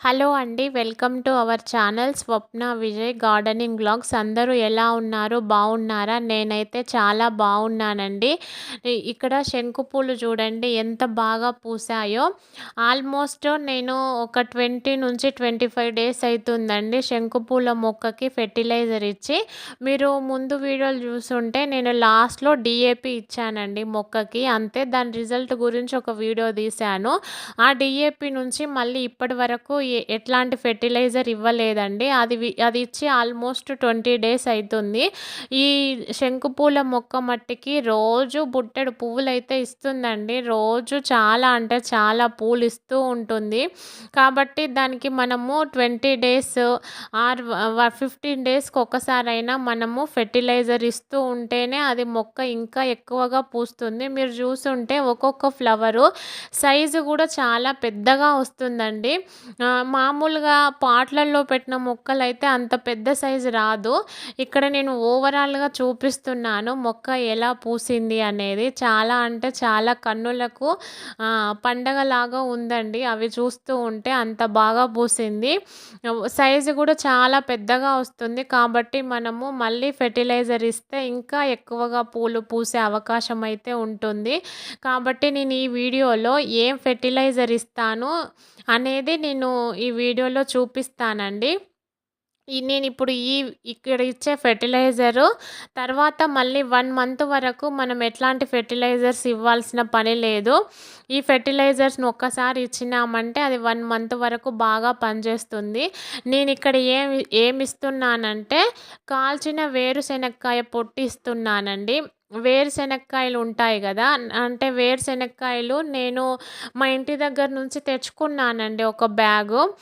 Hello అండి welcome to our channel Swapna Vijay gardening blogs అందరూ ఎలా ఉన్నారు? బాగున్నారా? నేనైతే చాలా బాగున్నానండి. ఇక్కడ శంకు పూలు చూడండి ఎంత బాగా పూసాయో. ఆల్మోస్ట్ నేను ఒక ట్వంటీ నుంచి ట్వంటీ ఫైవ్ డేస్ అవుతుందండి శంకు పూల మొక్కకి ఫెర్టిలైజర్ ఇచ్చి. మీరు ముందు వీడియోలు చూసుంటే నేను లాస్ట్లో డిఏపి ఇచ్చానండి మొక్కకి. అంతే దాని రిజల్ట్ గురించి ఒక వీడియో తీశాను. ఆ డిఏపి నుంచి మళ్ళీ ఇప్పటి వరకు ఎట్లాంటి ఫెర్టిలైజర్ ఇవ్వలేదండి. అది అది ఇచ్చి ఆల్మోస్ట్ ట్వంటీ డేస్ అవుతుంది ఈ శంకుపూల మొక్క మట్టికి రోజు బుట్టెడు పువ్వులు అయితే ఇస్తుందండి. రోజు చాలా అంటే చాలా పూలు ఇస్తూ ఉంటుంది. కాబట్టి దానికి మనము ట్వంటీ డేస్ ఆర్ ఫిఫ్టీన్ డేస్కి ఒకసారైనా మనము ఫెర్టిలైజర్ ఇస్తూ ఉంటేనే అది మొక్క ఇంకా ఎక్కువగా పూస్తుంది. మీరు చూసుంటే ఒక్కొక్క ఫ్లవరు సైజు కూడా చాలా పెద్దగా వస్తుందండి. మామూలుగా పాట్లల్లో పెట్టిన మొక్కలైతే అంత పెద్ద సైజు రాదు. ఇక్కడ నేను ఓవరాల్గా చూపిస్తున్నాను మొక్క ఎలా పూసింది అనేది. చాలా అంటే చాలా కన్నులకు పండగలాగా ఉందండి. అవి చూస్తూ ఉంటే అంత బాగా పూసింది. సైజు కూడా చాలా పెద్దగా వస్తుంది. కాబట్టి మనము మళ్ళీ ఫెర్టిలైజర్ ఇస్తే ఇంకా ఎక్కువగా పూలు పూసే అవకాశం అయితే ఉంటుంది. కాబట్టి నేను ఈ వీడియోలో ఏం ఫెర్టిలైజర్ ఇస్తాను అనేది నేను ఈ వీడియోలో చూపిస్తానండి. నేను ఇప్పుడు ఈ ఇక్కడ ఇచ్చే ఫెర్టిలైజరు తర్వాత మళ్ళీ వన్ మంత్ వరకు మనం ఎట్లాంటి ఫెర్టిలైజర్స్ ఇవ్వాల్సిన పని లేదు. ఈ ఫెర్టిలైజర్స్ని ఒక్కసారి ఇచ్చినామంటే అది వన్ మంత్ వరకు బాగా పనిచేస్తుంది. నేను ఇక్కడ ఏం ఏమిస్తున్నానంటే కాల్చిన వేరుశెనక్కాయ పొట్టి ఇస్తున్నానండి. వేరుశెనక్కాయలు ఉంటాయి కదా అంటే వేరుశెనక్కాయలు నేను మా ఇంటి దగ్గర నుంచి తెచ్చుకున్నానండి ఒక బ్యాగు.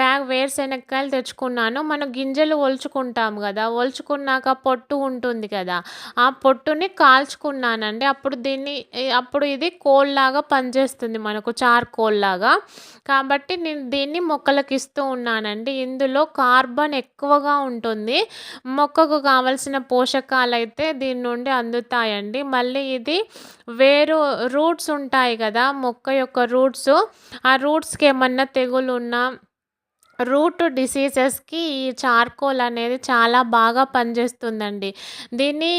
బ్యాగ్ వేరుశెనక్కాయలు తెచ్చుకున్నాను. మనం గింజలు ఒలుచుకుంటాం కదా ఒలుచుకున్నాక పొట్టు ఉంటుంది కదా ఆ పొట్టుని కాల్చుకున్నానండి. అప్పుడు దీన్ని అప్పుడు ఇది కోల్లాగా పనిచేస్తుంది మనకు చార్ కోల్లాగా. కాబట్టి నేను దీన్ని మొక్కలకు ఇస్తూ ఉన్నానండి. ఇందులో కార్బన్ ఎక్కువగా ఉంటుంది. మొక్కకు కావలసిన పోషకాలు అయితే దీని నుండి అందుతాయండి. మళ్ళీ ఇది వేరు రూట్స్ ఉంటాయి కదా మొక్క యొక్క రూట్స్. ఆ రూట్స్కి ఏమన్నా తెగులు ఉన్నా రూట్ డిసీజెస్కి ఈ చార్కోల్ అనేది చాలా బాగా పనిచేస్తుందండి. దీన్ని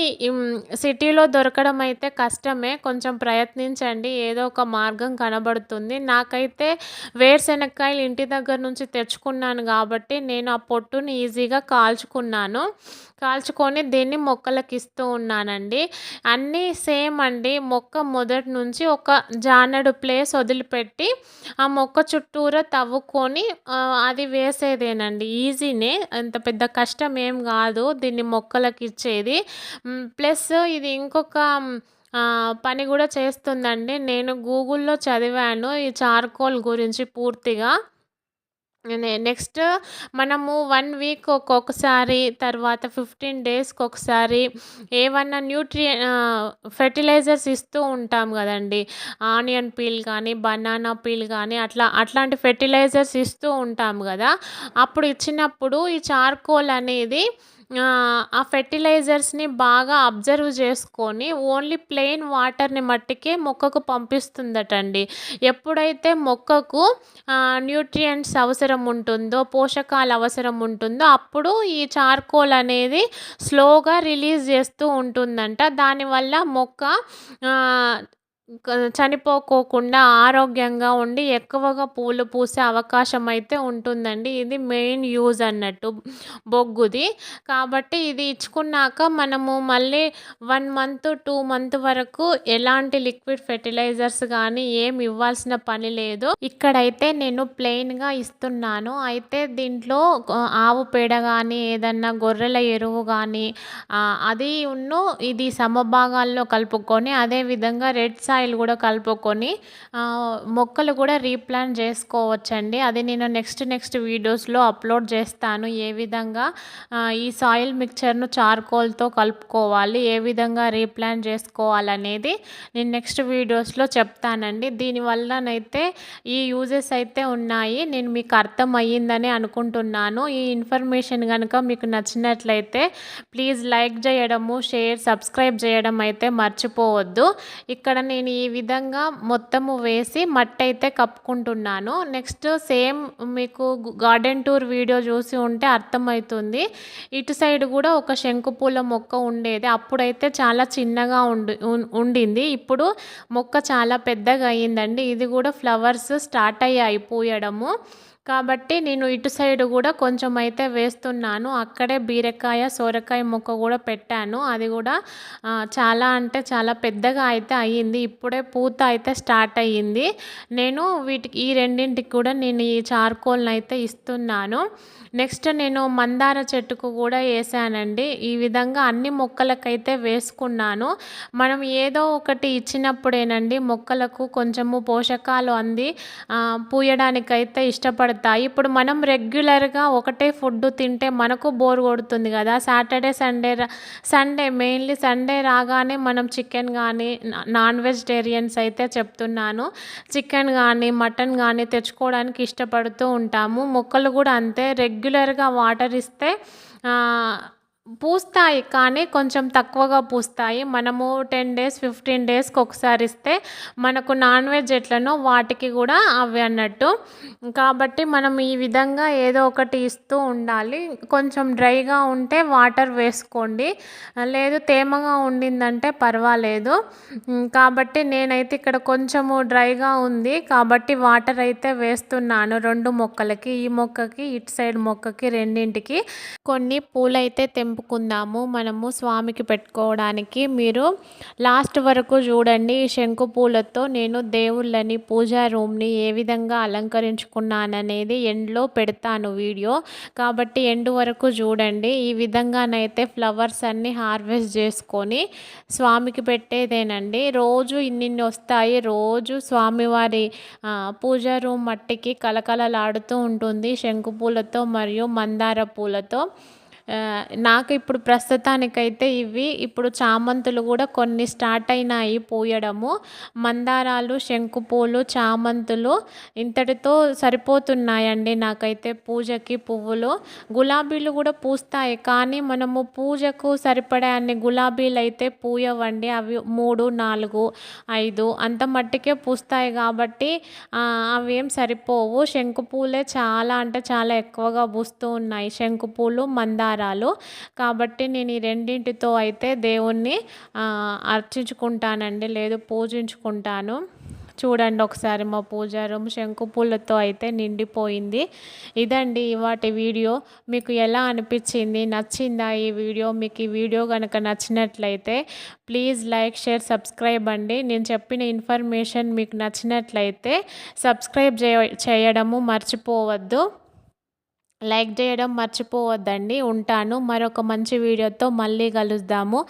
సిటీలో దొరకడం అయితే కష్టమే. కొంచెం ప్రయత్నించండి. ఏదో ఒక మార్గం కనబడుతుంది. నాకైతే వేరుశెనక్కాయలు ఇంటి దగ్గర నుంచి తెచ్చుకున్నాను కాబట్టి నేను ఆ పొట్టుని ఈజీగా కాల్చుకున్నాను. కాల్చుకొని దీన్ని మొక్కలకి ఇస్తూ ఉన్నానండి. అన్నీ సేమ్ అండి. మొక్క మొదటి నుంచి ఒక జానడు ప్లేస్ వదిలిపెట్టి ఆ మొక్క చుట్టూరా తవ్వుకొని అది వేసేదేనండి. ఈజీనే అంత పెద్ద కష్టం ఏం కాదు. దీన్ని మొక్కలకి ఇచ్చేది ప్లస్ ఇది ఇంకొక పని కూడా చేస్తుందండి. నేను గూగుల్లో చదివాను ఈ చార్కోల్ గురించి పూర్తిగా. నెక్స్ట్ మనము వన్ వీక్ ఒక్కొక్కసారి తర్వాత ఫిఫ్టీన్ డేస్కి ఒకసారి ఏమన్నా న్యూట్రి ఫెర్టిలైజర్స్ ఇస్తూ ఉంటాం కదండి. ఆనియన్ పీల్ కానీ బనానా పీల్ కానీ అట్లా అట్లాంటి ఫెర్టిలైజర్స్ ఇస్తూ ఉంటాం కదా. అప్పుడు ఇచ్చినప్పుడు ఈ చార్కోల్ అనేది ఆ ఫెర్టిలైజర్స్ని బాగా అబ్జర్వ్ చేసుకొని ఓన్లీ ప్లెయిన్ వాటర్ని మట్టికే మొక్కకు పంపిస్తుందటండి. ఎప్పుడైతే మొక్కకు న్యూట్రియంట్స్ అవసరం ఉంటుందో పోషకాలు అవసరం ఉంటుందో అప్పుడు ఈ చార్కోల్ అనేది స్లోగా రిలీజ్ చేస్తూ ఉంటుందంట. దానివల్ల మొక్క చనిపోకోకుండా ఆరోగ్యంగా ఉండి ఎక్కువగా పూలు పూసే అవకాశం అయితే ఉంటుందండి. ఇది మెయిన్ యూజ్ అన్నట్టు బొగ్గుది. కాబట్టి ఇది ఇచ్చుకున్నాక మనము మళ్ళీ వన్ మంత్ టూ మంత్ వరకు ఎలాంటి లిక్విడ్ ఫెర్టిలైజర్స్ కానీ ఏమి ఇవ్వాల్సిన పని లేదు. ఇక్కడైతే నేను ప్లెయిన్గా ఇస్తున్నాను. అయితే దీంట్లో ఆవు పేడ కానీ ఏదన్నా గొర్రెల ఎరువు కానీ అది ఉన్ను ఇది సమభాగాల్లో కలుపుకొని అదేవిధంగా రెడ్ సాయిల్ కూడా కలుపుకొని మొక్కలు కూడా రీప్లాంట్ చేసుకోవచ్చండి. అది నేను నెక్స్ట్ నెక్స్ట్ వీడియోస్లో అప్లోడ్ చేస్తాను. ఏ విధంగా ఈ సాయిల్ మిక్చర్ను చార్కోల్తో కలుపుకోవాలి ఏ విధంగా రీప్లాంట్ చేసుకోవాలనేది నేను నెక్స్ట్ వీడియోస్లో చెప్తానండి. దీనివల్లనైతే ఈ యూజెస్ అయితే ఉన్నాయి. నేను మీకు అర్థం అయ్యిందని అనుకుంటున్నాను. ఈ ఇన్ఫర్మేషన్ కనుక మీకు నచ్చినట్లయితే ప్లీజ్ లైక్ చేయడము షేర్ సబ్స్క్రైబ్ చేయడం అయితే మర్చిపోవద్దు. ఇక్కడ నేను నేను ఈ విధంగా మొత్తము వేసి మట్టి అయితే కప్పుకుంటున్నాను. నెక్స్ట్ సేమ్ మీకు గార్డెన్ టూర్ వీడియో చూసి ఉంటే అర్థమవుతుంది ఇటు సైడ్ కూడా ఒక శంకుపూల మొక్క ఉండేది. అప్పుడైతే చాలా చిన్నగా ఉండి ఉండింది. ఇప్పుడు మొక్క చాలా పెద్దగా అయ్యిందండి. ఇది కూడా ఫ్లవర్స్ స్టార్ట్ అయ్యాయి పూయడము. కాబట్టి నేను ఇటు సైడ్ కూడా కొంచెం అయితే వేస్తున్నాను. అక్కడే బీరకాయ సోరకాయ మొక్క కూడా పెట్టాను. అది కూడా చాలా అంటే చాలా పెద్దగా అయితే అయ్యింది. ఇప్పుడే పూత అయితే స్టార్ట్ అయ్యింది. నేను వీటికి ఈ రెండింటికి కూడా నేను ఈ చార్కోల్ని అయితే ఇస్తున్నాను. నెక్స్ట్ నేను మందార చెట్టుకు కూడా వేసానండి. ఈ విధంగా అన్ని మొక్కలకైతే వేసుకున్నాను. మనం ఏదో ఒకటి ఇచ్చినప్పుడేనండి మొక్కలకు కొంచెము పోషకాలు అంది పూయడానికైతే ఇష్టపడతాయి. ఇప్పుడు మనం రెగ్యులర్గా ఒకటే ఫుడ్ తింటే మనకు బోర్ కొడుతుంది కదా. Saturday Sunday Sunday mainly Sunday రాగానే మనం చికెన్ కానీ నాన్ వెజ్ వెజిటేరియన్స్ అయితే చెప్తున్నాను. చికెన్ కానీ మటన్ కానీ తెచ్చుకోవడానికి ఇష్టపడుతూ ఉంటాము. మొక్కలు కూడా అంతే. రెగ్యులర్గా వాటర్ ఇస్తే పూస్తాయి కానీ కొంచెం తక్కువగా పూస్తాయి. మనము టెన్ డేస్ ఫిఫ్టీన్ డేస్కి ఒకసారి ఇస్తే మనకు నాన్ వెజ్ ఎట్లనో వాటికి కూడా అవి అన్నట్టు. కాబట్టి మనం ఈ విధంగా ఏదో ఒకటి ఇస్తూ ఉండాలి. కొంచెం డ్రైగా ఉంటే వాటర్ వేసుకోండి. లేదు తేమగా ఉండిందంటే పర్వాలేదు. కాబట్టి నేనైతే ఇక్కడ కొంచెము డ్రైగా ఉంది. కాబట్టి వాటర్ అయితే వేస్తున్నాను రెండు మొక్కలకి. ఈ మొక్కకి ఇటు సైడ్ మొక్కకి రెండింటికి. కొన్ని పూలైతే తెంపు నింపుకుందాము. మనము స్వామికి పెట్టుకోవడానికి మీరు లాస్ట్ వరకు చూడండి ఈ శంకు పూలతో నేను దేవుళ్ళని పూజా రూమ్ని ఏ విధంగా అలంకరించుకున్నాననేది ఎండ్లో పెడతాను వీడియో. కాబట్టి ఎండ్ వరకు చూడండి. ఈ విధంగానైతే ఫ్లవర్స్ అన్నీ హార్వెస్ట్ చేసుకొని స్వామికి పెట్టేదేనండి. రోజు ఇన్నిన్ని వస్తాయి? రోజు స్వామివారి పూజా రూమ్ మట్టికి కలకలలాడుతూ ఉంటుంది శంకు పూలతో మరియు మందార పూలతో. నాకు ఇప్పుడు ప్రస్తుతానికైతే ఇవి ఇప్పుడు చామంతులు కూడా కొన్ని స్టార్ట్ అయినాయి పూయడము. మందారాలు శంకుపూలు చామంతులు ఇంతటితో సరిపోతున్నాయండి నాకైతే పూజకి పువ్వులు. గులాబీలు కూడా పూస్తాయి కానీ మనము పూజకు సరిపడే అన్ని గులాబీలు అయితే పూయవండి. అవి మూడు నాలుగు ఐదు అంత మట్టికే పూస్తాయి కాబట్టి అవి ఏం సరిపోవు శంకుపూలే చాలా అంటే చాలా ఎక్కువగా పూస్తూ ఉన్నాయి. శంకుపూలు మందార ఆచారాలు కాబట్టి నేను ఈ రెండింటితో అయితే దేవుణ్ణి అర్చించుకుంటానండి. లేదు పూజించుకుంటాను. చూడండి ఒకసారి మా పూజ రూమ్ శంకు పూలతో అయితే నిండిపోయింది. ఇదండి వాటి వీడియో. మీకు ఎలా అనిపించింది? నచ్చిందా ఈ వీడియో? మీకు ఈ వీడియో కనుక నచ్చినట్లయితే ప్లీజ్ లైక్ షేర్ సబ్స్క్రైబ్ అండి. నేను చెప్పిన ఇన్ఫర్మేషన్ మీకు నచ్చినట్లయితే సబ్స్క్రైబ్ చేయడము మర్చిపోవద్దు. లైక్ చేయడం మర్చిపోవద్దండి. ఉంటాను. మరొక మంచి వీడియోతో మళ్ళీ కలుద్దాము.